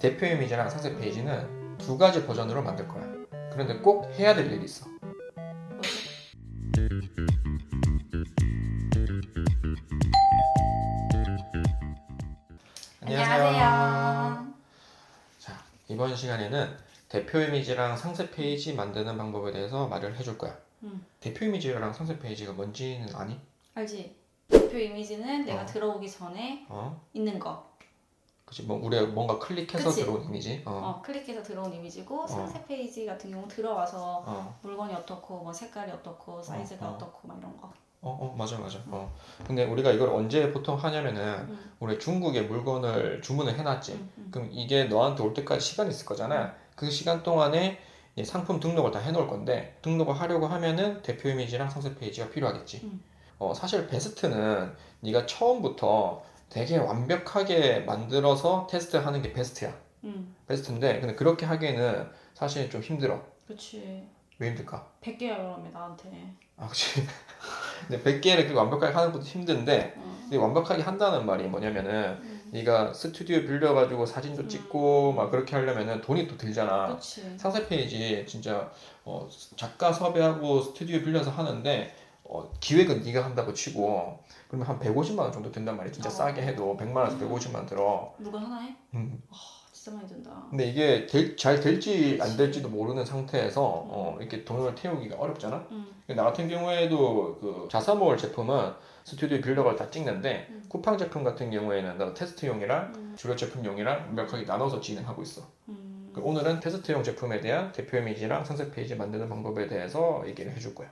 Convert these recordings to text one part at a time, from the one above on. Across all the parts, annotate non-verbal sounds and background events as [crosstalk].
대표 이미지랑 상세 페이지는 두 가지 버전으로 만들 거야. 그런데 꼭 해야 될 일이 있어. 안녕하세요. 자, 이번 시간에는 대표 이미지랑 상세 페이지 만드는 방법에 대해서 말을 해줄 거야. 음. 대표 이미지랑 상세 페이지가 뭔지는 아니? 알지? 대표 이미지는 내가 어. 들어오기 전에 어? 있는 거. 그치, 뭐 우리가 뭔가 클릭해서 그치. 들어온 이미지. 어. 어, 클릭해서 들어온 이미지고 상세 페이지 같은 경우 들어와서 어. 물건이 어떻고 뭐 색깔이 어떻고 사이즈가 어. 어, 떻고막 이런 거. 어, 어, 맞아, 맞아. 어. 근데 우리가 이걸 언제 보통 하냐면은 음. 우리 중국에 물건을 주문을 해놨지. 음, 음. 그럼 이게 너한테 올 때까지 시간이 있을 거잖아. 그 시간 동안에 이 상품 등록을 다 해놓을 건데 등록을 하려고 하면은 대표 이미지랑 상세 페이지가 필요하겠지. 음. 어, 사실 베스트는 네가 처음부터 되게 완벽하게 만들어서 테스트하는 게 베스트야. 음. 베스트인데 근데 그렇게 하기에는 사실 좀 힘들어. 그렇지. 왜 힘들까? 100개야 그러면 나한테. 아, 그치. [laughs] 근데 100개를 그렇게 완벽하게 하는 것도 힘든데 어. 근데 완벽하게 한다는 말이 뭐냐면은 음. 네가 스튜디오 빌려가지고 사진도 음. 찍고 막 그렇게 하려면은 돈이 또 들잖아. 그렇지. 상세 페이지 진짜 어, 작가 섭외하고 스튜디오 빌려서 하는데 어, 기획은 네가 한다고 치고 그러면 한 150만 원 정도 든단 말이야. 진짜 어. 싸게 해도 100만 원에서 150만 원 들어. 누가 하나 해? 음. 아, 진짜 많이 든다. 근데 이게 될- 잘 될지 안 될지도 모르는 상태에서 어, 이렇게 돈을 태우기가 어렵잖아. 음. 나 같은 경우에도 그 자사몰 제품은 스튜디오 빌려가 다 찍는데 음. 쿠팡 제품 같은 경우에는 나 테스트용이랑 음. 주력 제품용이랑 완벽하게 나눠서 진행하고 있어. 음. 그 오늘은 테스트용 제품에 대한 대표 이미지랑 상세 페이지 만드는 방법에 대해서 얘기를 해줄 거야.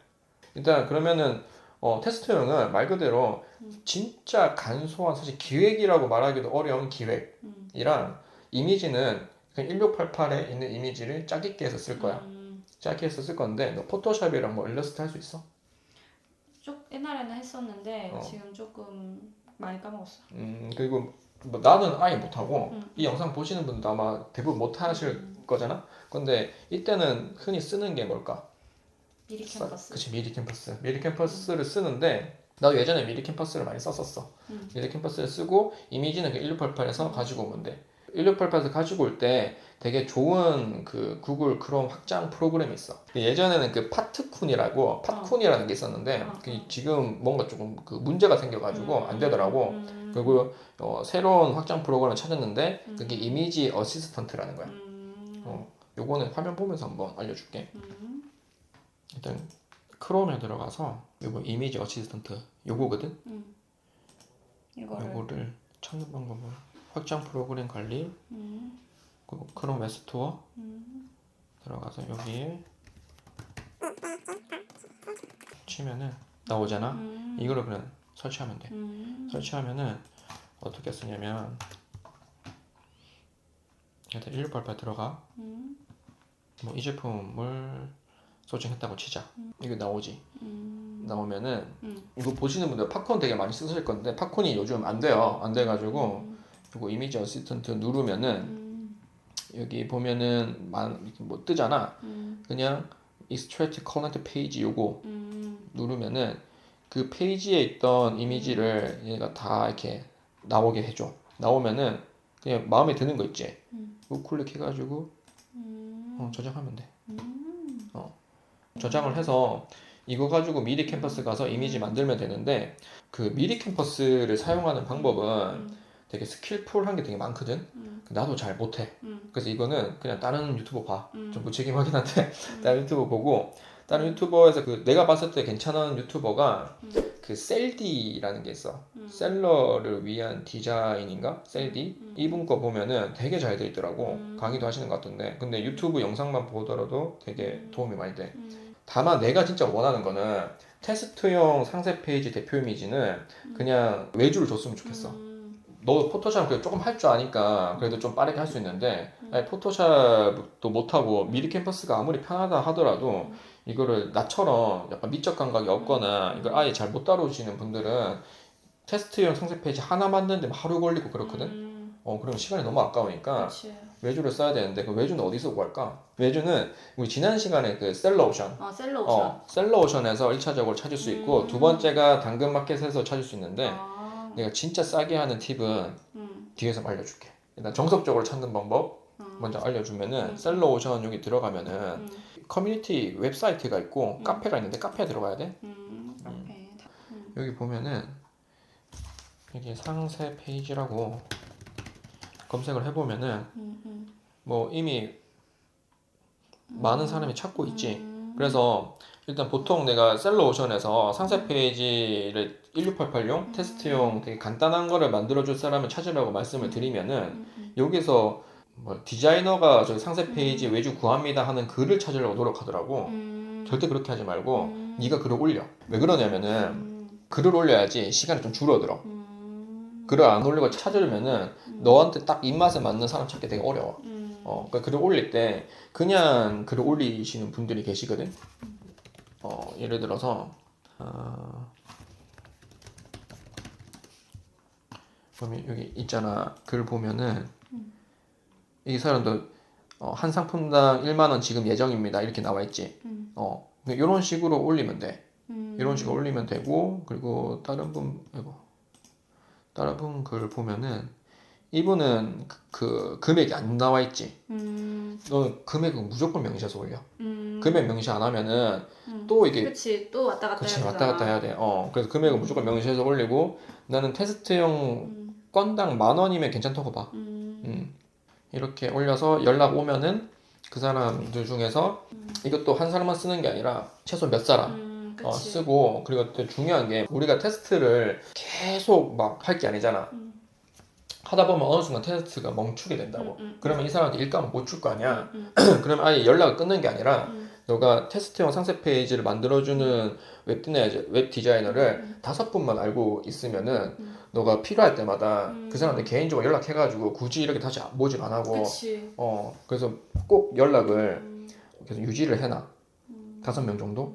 일단 그러면은 어, 테스트용은 말 그대로 음. 진짜 간소한 사실 기획이라고 말하기도 어려운 기획이랑 음. 이미지는 그냥 1688에 있는 이미지를 짜깁게 해서 쓸 거야. 음. 짜깁게 해서 쓸 건데 너 포토샵이랑 뭐 일러스트 할 수 있어? 쭉 옛날에는 했었는데 어. 지금 조금 많이 까먹었어. 음 그리고 뭐 나는 아예 못하고 음. 이 영상 보시는 분도 아마 대부분 못하실 음. 거잖아. 근데 이때는 흔히 쓰는 게 뭘까? 미리 캠퍼스. 그치 미리 캠퍼스 미리 캠퍼스를 쓰는데 나도 예전에 미리 캠퍼스를 많이 썼었어 음. 미리 캠퍼스를 쓰고 이미지는 그 1688에서 가지고 오면 돼 1688에서 가지고 올 때 되게 좋은 그 구글 크롬 확장 프로그램이 있어 예전에는 그 파트쿤이라고 팟쿤이라는 게 있었는데 어, 그 어. 지금 뭔가 조금 그 문제가 생겨가지고 안 되더라고 음. 그리고 어, 새로운 확장 프로그램을 찾았는데 그게 음. 이미지 어시스턴트라는 거야 음. 어. 요거는 화면 보면서 한번 알려줄게 음. 일단 크롬에 들어가서 요거 이미지 어시스턴트 요거거든 음. 이거를. 요거를 찾는 방법은 확장 프로그램 관리 음. 그리고 크롬 웹스토어 음. 들어가서 여기에 치면은 나오잖아 음. 이거를 그냥 설치하면 돼 음. 설치하면은 어떻게 쓰냐면 일단 1688 들어가 음. 뭐이 제품을 소싱했다고 치자 이거 나오지 음. 나오면은 음. 이거 보시는 분들 팝콘 되게 많이 쓰실 건데 팝콘이 요즘 안 돼요 안 돼가지고 음. 그리고 이미지 어시스턴트 누르면은 음. 여기 보면은 만, 뭐 뜨잖아 음. 그냥 extract current page 요거 음. 누르면은 그 페이지에 있던 이미지를 얘가 다 이렇게 나오게 해줘 나오면은 그냥 마음에 드는 거 있지 음. 우클릭 해가지고 음. 어, 저장하면 돼 음. 저장을 해서 이거 가지고 미리 캠퍼스 가서 이미지 만들면 되는데 그 미리 캠퍼스를 사용하는 방법은 음. 되게 스킬풀한 게 되게 많거든 음. 나도 잘 못해 음. 그래서 이거는 그냥 다른 유튜버 봐. 음. 좀 무책임하긴 한데 음. 다른 유튜버 보고 다른 유튜버에서 그 내가 봤을 때 괜찮은 유튜버가 음. 그 셀디라는 게 있어. 음. 셀러를 위한 디자인인가? 셀디? 음. 이분 거 보면은 되게 잘 돼 있더라고. 음. 강의도 하시는 것 같던데. 근데 유튜브 영상만 보더라도 되게 음. 도움이 많이 돼. 음. 다만 내가 진짜 원하는 거는 테스트용 상세 페이지 대표 이미지는 그냥 외주를 줬으면 좋겠어. 음. 너 포토샵 그래도 조금 할 줄 아니까 그래도 좀 빠르게 할 수 있는데 음. 아니, 포토샵도 못하고 미리 캠퍼스가 아무리 편하다 하더라도 음. 이거를 나처럼 약간 미적 감각이 없거나 이걸 아예 잘 못 다루시는 분들은 테스트용 상세 페이지 하나 만드는데 하루 걸리고 그렇거든 음. 어 그럼 시간이 너무 아까우니까 그렇지. 외주를 써야 되는데 그 외주는 어디서 구할까? 외주는 우리 지난 시간에 그 셀러오션 어, 셀러 오션. 어 셀러오션에서 1차적으로 찾을 수 있고 음. 두 번째가 당근 마켓에서 찾을 수 있는데 아. 내가 진짜 싸게 하는 팁은 음. 뒤에서 알려줄게 일단 정석적으로 찾는 방법 음. 먼저 알려주면은 음. 셀러오션 여기 들어가면은 음. 커뮤니티 웹사이트가 있고 음. 카페가 있는데 카페에 들어가야 돼. 음. 음. 여기 보면은 여기 상세 페이지라고 검색을 해보면은 음. 음. 뭐 이미 많은 사람이 찾고 있지. 음. 그래서 일단 보통 내가 셀러오션에서 상세 페이지를 1688용 테스트용 되게 간단한 거를 만들어줄 사람을 찾으라고 말씀을 드리면은 음. 음. 여기서 뭐 디자이너가 저희 상세 페이지 외주 구합니다 하는 글을 찾으려고 노력하더라고. 음. 절대 그렇게 하지 말고 음. 네가 글을 올려. 왜 그러냐면은 음. 글을 올려야지 시간이 좀 줄어들어. 음. 글을 안 올리고 찾으려면은 너한테 딱 입맛에 맞는 사람 찾기 되게 어려워. 음. 어, 그러니까 글을 올릴 때 그냥 글을 올리시는 분들이 계시거든. 어, 예를 들어서 어, 그러면 여기 있잖아. 글 보면은 이 사람도 어, 한 상품당 1만 원 지금 예정입니다. 이렇게 나와 있지. 음. 어, 이런 식으로 올리면 돼. 음. 이런 식으로 올리면 되고 그리고 다른 분 아이고 다른 분글 보면은 이분은 그, 그 금액이 안 나와 있지. 음. 너 금액은 무조건 명시해서 올려. 음. 금액 명시 안 하면은 음. 또 이게 그렇지 또 왔다 갔다 그치 해야 왔다. 갔다 해야 돼. 어 그래서 금액은 무조건 명시해서 올리고 나는 테스트용 음. 건당 만 원이면 괜찮다고 봐. 음. 음. 이렇게 올려서 연락 오면은 그 사람들 중에서 이것도 한 사람만 쓰는 게 아니라 최소 몇 사람 음. 그치. 어, 쓰고 그리고 또 중요한 게 우리가 테스트를 계속 막 할 게 아니잖아. 음. 하다 보면 어느 순간 테스트가 멈추게 된다고. 음, 음, 그러면 이 사람한테 일감을 못 줄 거 아니야. 음. [clears throat] 그러면 아예 연락을 끊는 게 아니라 음. 너가 테스트용 상세 페이지를 만들어주는 웹 디자이너, 웹 디자이너를 음. 다섯 분만 알고 있으면은 음. 너가 필요할 때마다 음. 그 사람한테 개인적으로 연락해가지고 굳이 이렇게 다시 모집 안 하고 그치. 어 그래서 꼭 연락을 음. 계속 유지를 해놔 음. 다섯 명 정도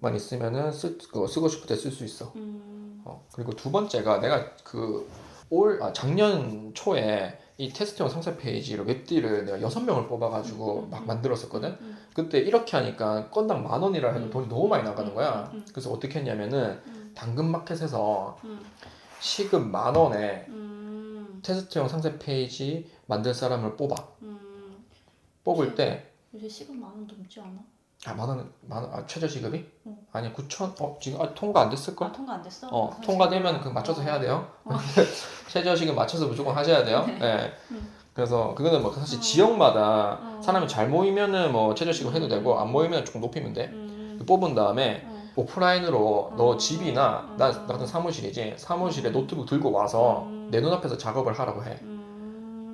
만 있으면은 쓰, 그거 쓰고 싶을 때 쓸 수 있어 음. 어 그리고 두 번째가 내가 그 올 아, 작년 초에 이 테스트용 상세 페이지를 웹디를 내가 여섯 명을 뽑아가지고 음. 막 만들었었거든 음. 그때 이렇게 하니까 건당 만 원이라 해도 음. 돈이 너무 많이 나가는 거야. 음. 그래서 어떻게 했냐면은 음. 당근마켓에서 음. 시급 만 원에 음. 테스트용 상세 페이지 만들 사람을 뽑아. 음. 뽑을 때 요새 시급 만 원 넘지 않아? 아, 만 원, 만 원, 아, 최저 시급이? 응. 아니, 9천, 어, 지금, 아, 통과 안 됐을걸? 아 통과 안 됐어? 어, 사실. 통과되면 그 맞춰서 해야 돼요. [laughs] 최저 시급 맞춰서 무조건 하셔야 돼요. 예. 음. 그래서 그거는 뭐 사실 어. 지역마다 어. 사람이 잘 모이면은 뭐 최저 시급 해도 되고 안 모이면 조금 높이면 돼. 음. 뽑은 다음에 어. 오프라인으로 너 어. 집이나 나, 어. 나 같은 사무실이지 사무실에 노트북 들고 와서 음. 내 눈앞에서 작업을 하라고 해.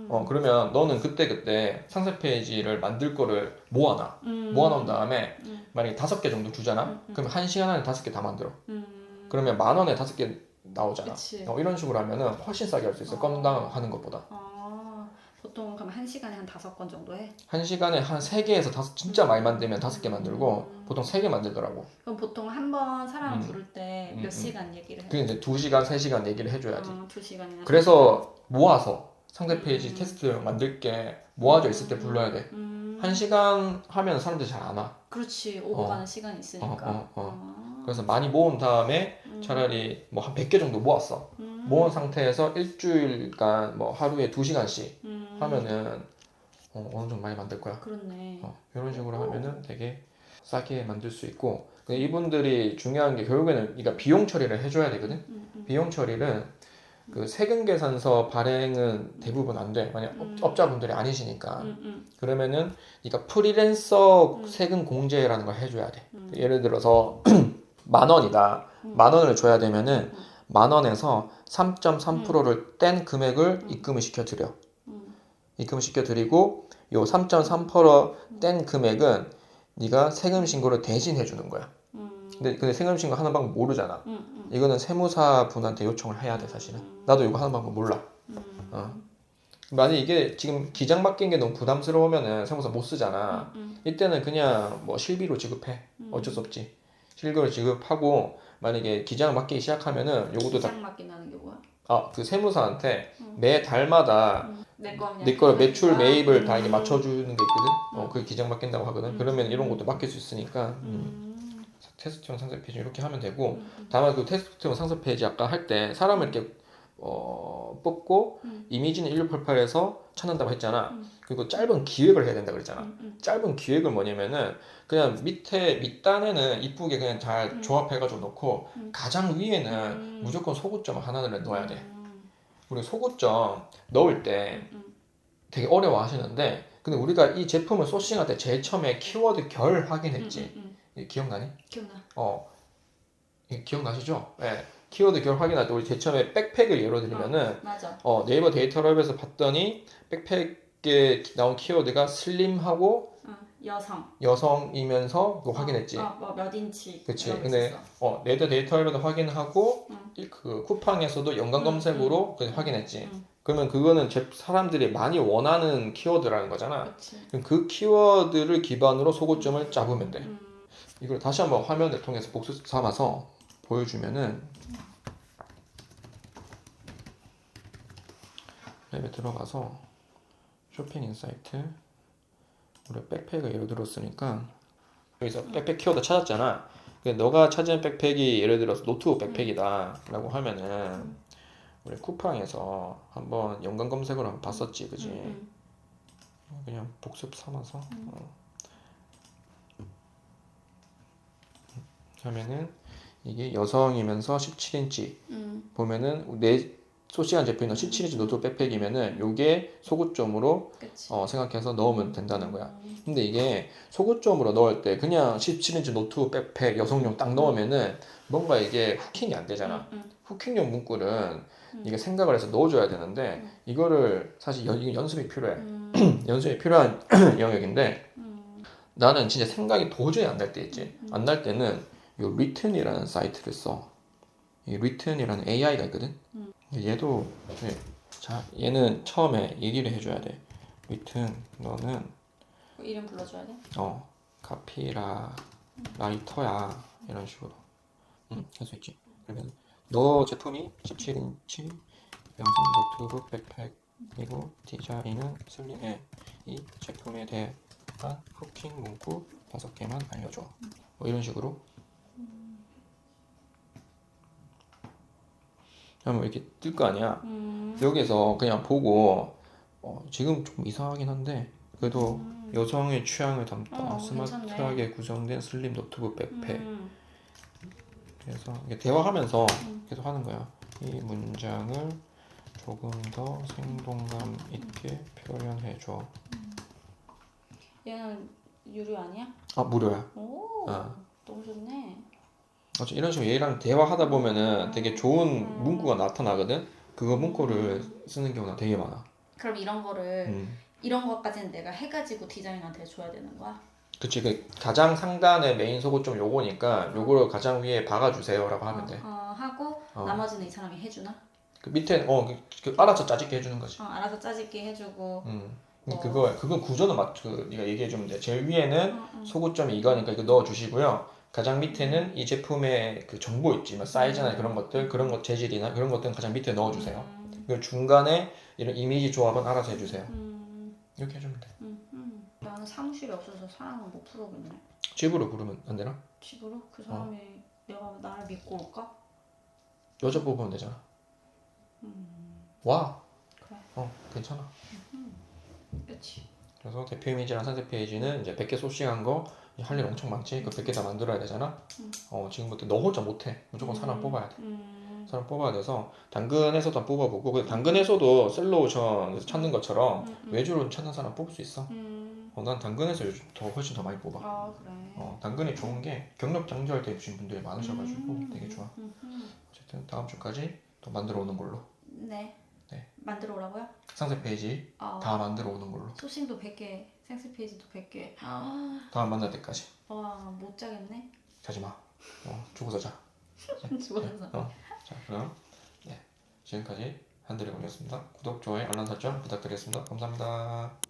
음. 어 그러면 너는 그때 그때 상세 페이지를 만들 거를 모아놔. 음. 모아놓은 다음에 음. 만약에 다섯 개 정도 주잖아. 음, 음. 그럼 한 시간 안에 다섯 개 다 만들어. 음. 그러면 만 원에 다섯 개 나오잖아. 어, 이런 식으로 하면은 훨씬 싸게 할 수 있어. 어. 건당 하는 것보다. 아 보통 그럼 한 시간에 한 다섯 건 정도 해? 한 시간에 한 세 개에서 다섯 진짜 많이 만들면 다섯 개 만들고 음. 보통 세 개 만들더라고. 그럼 보통 한 번 사람 음. 부를 때 몇 음, 음. 시간 얘기를 해? 그 이제 두 시간 세 시간 얘기를 해줘야지. 어, 두 시간이나. 그래서 모아서 상세 페이지 음. 테스트 만들 게 모아져 있을 때 불러야 돼. 음. 한 시간 하면 사람들이 잘 안 와. 그렇지 오고 어. 가는 시간이 있으니까. 어, 어, 아. 그래서 많이 모은 다음에 음. 차라리 뭐 한 100개 정도 모았어. 음. 모은 상태에서 일주일간 뭐 하루에 두 시간씩 음. 하면은 어, 어느 정도 많이 만들 거야. 그렇네. 어, 이런 식으로 하면은 되게 싸게 만들 수 있고 근데 이분들이 중요한 게 결국에는 그러니까 비용 처리를 해줘야 되거든. 음, 음. 비용 처리는 그 세금 계산서 발행은 대부분 안 돼. 만약 음. 업, 자분들이 아니시니까. 음, 음, 그러면은 그러니까 프리랜서 음. 세금 공제라는 걸 해줘야 돼. 음. 예를 들어서 [clears throat] 만 원이다. 음. 만 원을 줘야 되면은 음. 만 원에서 3.3%를 뗀 금액을 음. 입금을 시켜드려. 음. 입금을 시켜드리고 요 3.3%뗀 금액은 네가 세금 신고를 대신 해주는 거야. 음. 근데 근데 세금 신고 하는 방법 모르잖아. 음, 음. 이거는 세무사 분한테 요청을 해야 돼 사실은. 음. 나도 이거 하는 방법 몰라. 음. 어. 만약 이게 지금 기장 맡긴 게 너무 부담스러우면은 세무사 못 쓰잖아. 음, 이때는 그냥 뭐 실비로 지급해. 음. 어쩔 수 없지. 실비로 지급하고 만약에 기장 맡기기 시작하면은 요것도 다 기장 맡긴다는 게 뭐야? 아, 그 세무사한테 음. 매 달마다 음. 내거 매출 매입을 다 이렇게 음. 맞춰주는 게 있거든. 어, 그게 기장 맡긴다고 하거든. 음. 그러면 이런 것도 맡길 수 있으니까 음. 음. 테스트용 상세 페이지 이렇게 하면 되고 음. 다만 그 테스트용 상세 페이지 아까 할 때 사람을 이렇게 어, 뽑고 음. 이미지는 1688에서 찾는다고 했잖아. 음. 그리고 짧은 기획을 해야 된다 그랬잖아. 음, 음. 짧은 기획은 뭐냐면은 그냥 밑에 밑단에는 이쁘게 그냥 잘 음. 조합해가지고 놓고 음. 가장 위에는 음. 무조건 소구점 하나를 넣어야 돼. 음. 우리 소구점 넣을 때 음. 되게 어려워하시는데 근데 우리가 이 제품을 소싱할 때 제일 처음에 키워드 결 확인했지. 이게 기억나니? 음. 기억나. 어, 기억나시죠? 네. 키워드 결 확인할 때 우리 처음에 백팩을 예로 들면은 맞아. 어, 네이버 데이터랩에서 봤더니 백팩에 나온 키워드가 슬림하고 어, 여성. 여성이면서 그거 확인했지. 어, 뭐몇 인치. 그치. 근데 있었어. 어, 네이버 데이터랩에서 확인하고 음. 이- 그 쿠팡에서도 연관 음, 검색으로 그 확인했지. 음. 그러면 그거는 제 사람들이 많이 원하는 키워드라는 거잖아. 그치. 그럼 그 키워드를 기반으로 소고점을 잡으면 돼. 음. 이걸 다시 한번 화면을 통해서 복수 삼아서 보여주면은 랩에 들어가서 쇼핑 인사이트 우리 백팩을 예를 들었으니까 여기서 백팩 키워드 찾았잖아. 근데 너가 찾은 백팩이 예를 들어서 노트북 백팩이다 라고 하면은 우리 쿠팡에서 한번 연관 검색으로 한번 봤었지, 그지? 음, 그냥 복습 삼아서 어. 하면은 이게 여성이면서 17인치 음. 보면은 내 소시한 제품이 17인치 노트북 백팩이면은 요게 소구점으로 그치. 어, 생각해서 넣으면 된다는 거야. 음. 근데 이게 소구점으로 넣을 때 그냥 17인치 노트북 백팩 여성용 딱 넣으면은 뭔가 이게 후킹이 안 되잖아. 음, 음. 후킹용 문구는 음. 이게 생각을 해서 넣어줘야 되는데 음. 이거를 사실 연, 연습이 필요해. 음. [clears throat] 연습이 필요한 [clears throat] 영역인데 음. 나는 진짜 생각이 도저히 안 날 때 있지. 음. 안날 때는 이 리튼이라는 사이트를 써. 이 리튼이라는 AI가 있거든. 음. 얘도 네. 자 얘는 처음에 얘기를 해줘야 돼. 리튼 너는 그 이름 불러줘야 돼? 어 카피라 라이터야 이런 식으로 응, 할 수 있지. 그러면 너 제품이 17인치 영상 노트북 백팩이고 디자인은 슬림해. 이 제품에 대한 후킹 문구 다섯 개만 알려줘. 뭐 이런 식으로. 하면 이렇게 뜰 거 아니야. 음. 여기서 그냥 보고 어, 지금 좀 이상하긴 한데 그래도 음. 여성의 취향을 담다 어, 스마트하게 구성된 슬림 노트북 백팩 음. 그래서 대화하면서 음. 계속 하는 거야 이 문장을 조금 더 생동감 있게 표현해줘 얘는 유료 아니야? 아 무료야 오. 어. 너무 좋네. 어째 이런 식으로 얘랑 대화하다 보면은 되게 좋은 음. 문구가 나타나거든 그거 문구를 쓰는 경우가 되게 많아 그럼 이런 거를 음. 이런 것까지는 내가 해가지고 디자인한테 줘야 되는 거야? 그치 그 가장 상단에 메인 소고점 요거니까 요거를 가장 위에 박아주세요라고 하면 돼 어, 어, 하고 어. 나머지는 이 사람이 해주나? 그 밑에 어 그, 그 알아서 짜집게 해주는 거지. 어, 알아서 짜집게 해주고. 음. 어. 그거 그건 구조는 맞. 그 네가 얘기해 주면 돼. 제일 위에는 어, 어. 소구점이 이거니까 이거 넣어 주시고요. 가장 밑에는 이 제품의 그 정보 있지, 뭐 사이즈나 그런 것들, 그런 것 재질이나 그런 것들은 가장 밑에 넣어 주세요. 음, 그리고 중간에 이런 이미지 조합은 알아서 해주세요. 음, 이렇게 해주면 돼. 음, 음. 나는 사무실이 없어서 사람을 못 풀어보네. 집으로 부르면 안 되나? 집으로 그 어. 사람이 내가 나를 믿고 올까? 여자 뽑으면 되잖아. 음, 와. 그래. 어, 괜찮아. 그렇지. 그래서 대표 이미지랑 상세 페이지는 이제 100개 소싱한 거 할 일 엄청 많지. 그 100개 다 만들어야 되잖아. 음. 어, 지금부터 너 혼자 못해. 무조건 사람 음, 뽑아야 돼. 음, 사람 뽑아야 돼서 당근에서도 뽑아보고 그 당근에서도 셀로오션에서 찾는 것처럼 음, 음. 외주로 찾는 사람 뽑을 수 있어. 음. 어, 난 당근에서 요즘 더 훨씬 더 많이 뽑아. 아 그래. 어, 당근이 좋은 게 경력 장려할 주신 분들이 많으셔가지고 음, 되게 좋아. 음, 음. 어쨌든 다음 주까지 또 만들어 오는 걸로 네. 네. 만들어 오라고요? 상세 페이지 아. 다 만들어 오는 걸로 소싱도 100개, 생스 페이지도 100개. 아, 다음 만날 때까지 와, 못 자겠네. 자지 마. 어, 죽어서 자. [laughs] 죽어서. 어, 자 그럼 네 지금까지 한드래곤이었습니다. 구독, 좋아요, 알람 설정 부탁드리겠습니다. 감사합니다.